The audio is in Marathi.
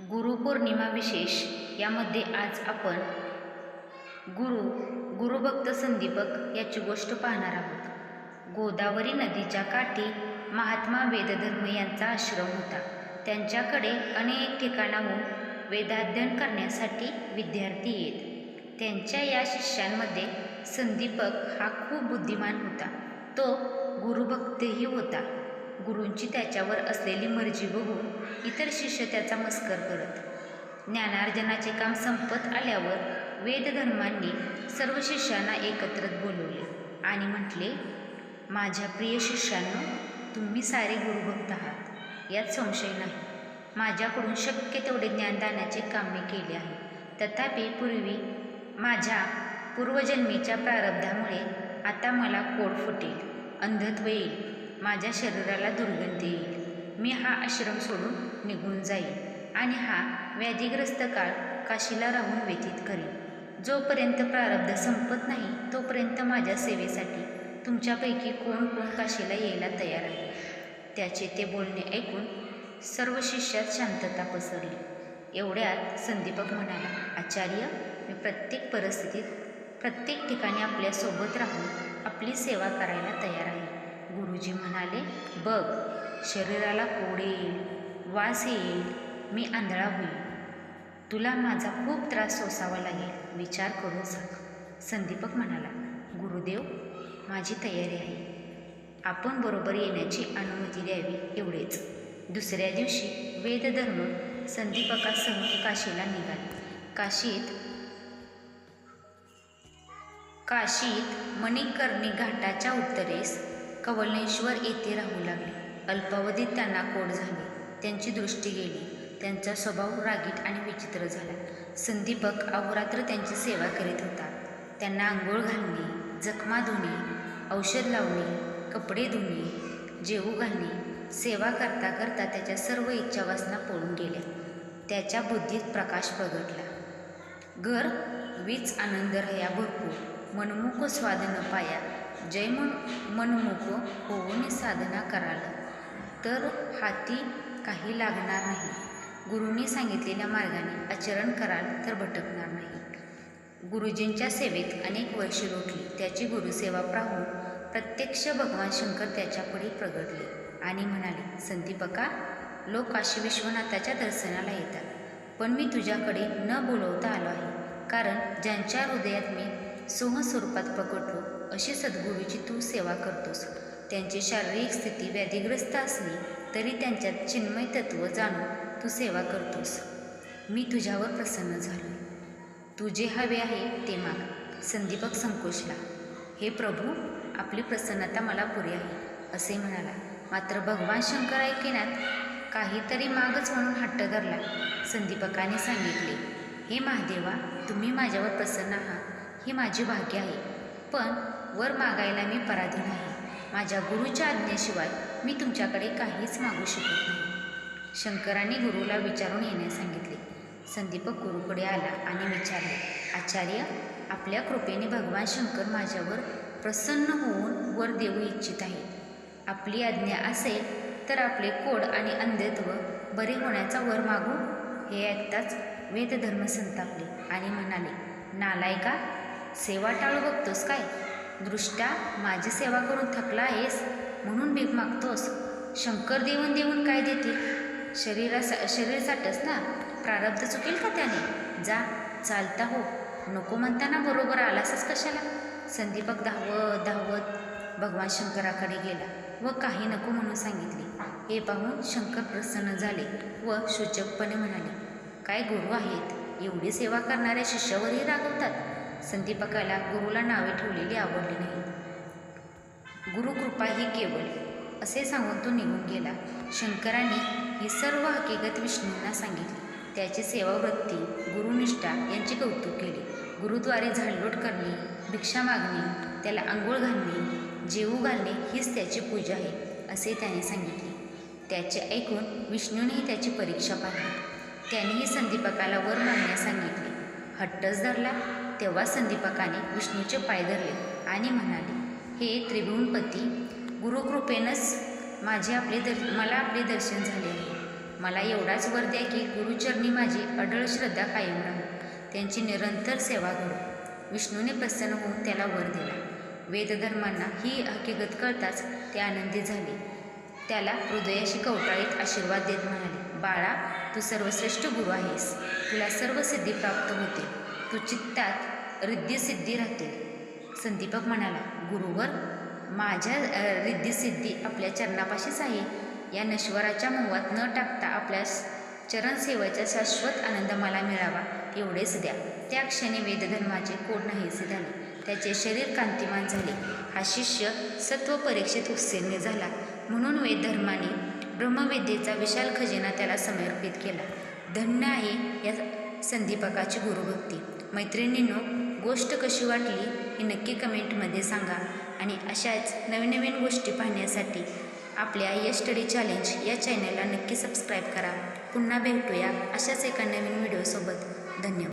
गुरुपौर्णिमा विशेष यामध्ये आज आपण गुरु गुरुभक्त संदीपक याची गोष्ट पाहणार आहोत. गोदावरी नदीच्या काठी महात्मा वेदधर्म यांचा आश्रम होता. त्यांच्याकडे अनेक ठिकाणाहून वेदाध्ययन करण्यासाठी विद्यार्थी येत. त्यांच्या या शिष्यांमध्ये संदीपक हा खूप बुद्धिमान होता. तो गुरुभक्तही होता. गुरूंची त्याच्यावर असलेली मर्जी बघून इतर शिष्य त्याचा मस्कर करत. ज्ञानार्जनाचे काम संपत आल्यावर वेदधर्मांनी सर्व शिष्यांना एकत्रित बोलवले आणि म्हटले माझ्या प्रिय शिष्यांनो तुम्ही सारे गुरुभक्त आहात. यात संशय नाही. माझ्याकडून शक्य तेवढे ज्ञानदानाचे काम मी केले आहे. तथापि पूर्वी माझ्या पूर्वजन्मीच्या प्रारब्धामुळे आता मला कोड फुटेल. अंधत्व येईल. माझ्या शरीराला दुर्गंधी येईल. मी हा आश्रम सोडून निघून जाईल आणि हा व्याधीग्रस्त काळ काशीला राहून व्यतीत करेन. जोपर्यंत प्रारब्ध संपत नाही तोपर्यंत माझ्या सेवेसाठी तुमच्यापैकी कोण कोण काशीला यायला तयार आहे? त्याचे ते बोलणे ऐकून सर्व शिष्यात शांतता पसरली. एवढ्यात संदीपक म्हणाला आचार्य मी प्रत्येक परिस्थितीत प्रत्येक ठिकाणी आपल्यासोबत राहून आपली सेवा करायला तयार आहे. गुरुजी म्हणाले बघ शरीराला कोड येईल वास येईल मी आंधळा होईल तुला माझा खूप त्रास सोसावा लागेल विचार करून सांग. संदीपक म्हणाला गुरुदेव माझी तयारी आहे. आपण बरोबर येण्याची अनुमती द्यावी एवढेच. दुसऱ्या दिवशी वेदधर्म संदीपकासह काशीला निघाले. काशीत काशीत मणिकर्णी घाटाच्या उत्तरेस कवलेश्वर येथे राहू लागले. अल्पावधीत त्यांना कोड झाले. त्यांची दृष्टी गेली. त्यांचा स्वभाव रागीट आणि विचित्र झाला. संदीपक अहोरात्र त्यांची सेवा करीत होता. त्यांना आंघोळ घालणे जखमा धुणे औषध लावणे कपडे धुणे जेवू घालणे सेवा करता करता त्याच्या सर्व इच्छावासना पळून गेल्या. त्याच्या बुद्धीत प्रकाश प्रगटला. घर वीज आनंद रया भरपूर. मनमुख स्वादन पाया जय मन मनमुख होऊन साधना कराल. तर हाती काही लागणार नाही. गुरुंनी सांगितलेल्या मार्गाने आचरण कराल तर भटकणार नाही. गुरुजींच्या सेवेत अनेक वर्ष लोटली. त्याची गुरुसेवा पाहून प्रत्यक्ष भगवान शंकर त्याच्यापुढे प्रगटले आणि म्हणाले संदीपका लोक काशी विश्वनाथाच्या दर्शनाला येतात. पण मी तुझ्याकडे न बोलवता आलो आहे. कारण ज्यांच्या हृदयात मी सोह स्वरूपात पकडलो अशी सद्गुरूची तू सेवा करतोस. त्यांची शारीरिक स्थिती व्याधीग्रस्त असली तरी त्यांच्यात चिन्मय तत्व जाणून तू सेवा करतोस. मी तुझ्यावर प्रसन्न झालो. तू जे हवे आहे ते माग. संदीपक संकोचला. हे प्रभू आपली प्रसन्नता मला पुरी आहे असे म्हणाला. मात्र भगवान शंकर ऐकेनात काहीतरी मागच म्हणून हट्ट धरला संदीपकाने सांगितले. हे महादेवा तुम्ही माझ्यावर प्रसन्न आहात. हे माझी भाग्य आहे. पण वर मागायला मी पराधीन आहे माझ्या गुरुच्या आज्ञेशिवाय मी तुमच्याकडे काहीच मागू शकत नाही. शंकराने गुरुला विचारून येण्यास सांगितले. संदीपक गुरुकडे आला आणि विचारले आचार्य आपल्या कृपेने भगवान शंकर माझ्यावर प्रसन्न होऊन वर देऊ इच्छित आहे. आपली आज्ञा असेल तर आपले कोड आणि अंधत्व बरे होण्याचा वर मागू. हे ऐकताच वेदधर्म संतापले आणि म्हणाले नालायका सेवा टाळू बघतोस काय? दृष्ट्या माझी सेवा करून थकला आहेस? म्हणून भीक मागतोस? शंकर देऊन देऊन काय देतील शरीरासा साठस ना? प्रारब्ध चुकेल का त्याने? जा चालता हो. नको म्हणताना बरोबर आलासच कशाला? संदीपक धावत धावत भगवान शंकराकडे गेला व काही नको म्हणून सांगितले. हे पाहून शंकर प्रसन्न झाले व सूचकपणे म्हणाले काय गुरु आहेत? एवढी सेवा करणाऱ्या शिष्यावरही रागवतात. संदीपकाला गुरुला नावे ठेवलेली आवडली नाही. गुरुकृपा ही केवळ असे सांगून तो निघून गेला. शंकराने ही सर्व हकीकत विष्णूंना सांगितली. त्याची सेवावृत्ती गुरुनिष्ठा यांचे कौतुक केले. गुरुद्वारे झाडलोट करणे भिक्षा मागणे त्याला आंघोळ घालणे जेवू घालणे हीच त्याची पूजा आहे असे त्याने सांगितले. त्याचे ऐकून विष्णूनेही त्याची परीक्षा पाहिली. त्यानेही संदीपकाला वर मारण्यास सांगितले. हट्टच धरला. तेव्हा संदीपकाने विष्णूचे पाय धरले आणि म्हणाले हे त्रिभुवनपती गुरुकृपेनंच माझे आपले दर मला आपले दर्शन झाले. आहे मला एवढाच वर द्या की गुरुचरणी माझी अडळ श्रद्धा कायम राहू त्यांची निरंतर सेवा करू. विष्णूने प्रसन्न होऊन त्याला वर दिला. वेदधर्मांना ही हकीकत कळताच ते आनंदी झाले. त्याला हृदयाशी कवटाळीत आशीर्वाद देत म्हणाले बाळा तू सर्वश्रेष्ठ गुरु आहेस. तुला सर्व सिद्धी प्राप्त होते तू चित्तात रिद्धिसिद्धी राहतील संदीपक म्हणाला गुरुवर माझ्या रिद्धिसिद्धी आपल्या चरणापाशीच आहे. या नश्वराच्या मोहात न टाकता आपल्या चरणसेवेचा शाश्वत आनंद मला मिळावा. एवढेच द्या. त्या क्षणी वेदधर्माचे कोड नाहीसे झाले. त्याचे शरीर कांतिमान झाले. हा शिष्य सत्व परीक्षेत उत्तीर्ण झाला. म्हणून वेदधर्माने ब्रह्मविद्येचा विशाल खजिना त्याला समर्पित केला. धन्य आहे या संदीपकाची गुरुभक्ती. मैत्रिणींनो गोष्ट कशी वाटली ही नक्की कमेंटमध्ये सांगा आणि अशाच नवीन नवीन गोष्टी पाहण्यासाठी आपल्या यश स्टडी चॅलेंज या चॅनलला नक्की सबस्क्राईब करा. पुन्हा भेटूया अशाच एका नवीन व्हिडिओसोबत. धन्यवाद.